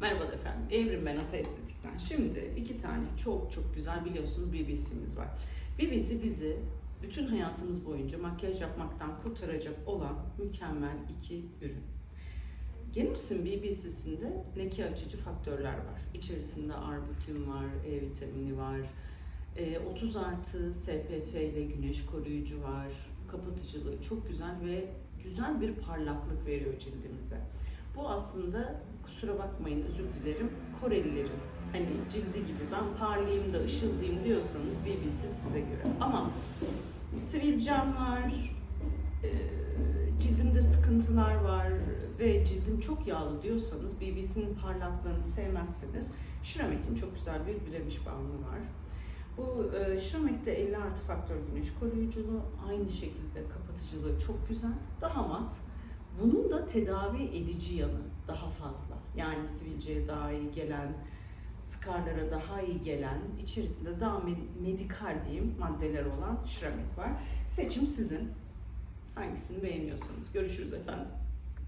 Merhaba efendim. Evrim ben Ata Estetik'ten. Şimdi iki tane çok çok güzel biliyorsunuz BBC'miz var. BBC bizi bütün hayatımız boyunca makyaj yapmaktan kurtaracak olan mükemmel iki ürün. Gelmişsin BBC'sinde leke açıcı faktörler var. İçerisinde arbutin var, E vitamini var, e, 30 artı SPF ile güneş koruyucu var, kapatıcılığı çok güzel ve güzel bir parlaklık veriyor cildimize. Bu aslında kusura bakmayın özür dilerim Korelilerin hani cildi gibi ben parlayayım da ışıldayım diyorsanız BBC size göre. Ama sivilcem var, e, cildimde sıkıntılar var ve cildim çok yağlı diyorsanız BBC'nin parlaklığını sevmezseniz Şiramek'in çok güzel bir bilemiş balmı var. Bu e, Şiramek'te 50 artı faktör güneş koruyuculuğu aynı şekilde kapatıcılığı çok güzel. Daha mat. Bunun da tedavi edici yanı daha fazla. Yani sivilceye daha iyi gelen, skarlara daha iyi gelen, içerisinde daha me- medikal diyeyim maddeler olan Şiramek var. Seçim sizin. Hangisini beğeniyorsanız. Görüşürüz efendim.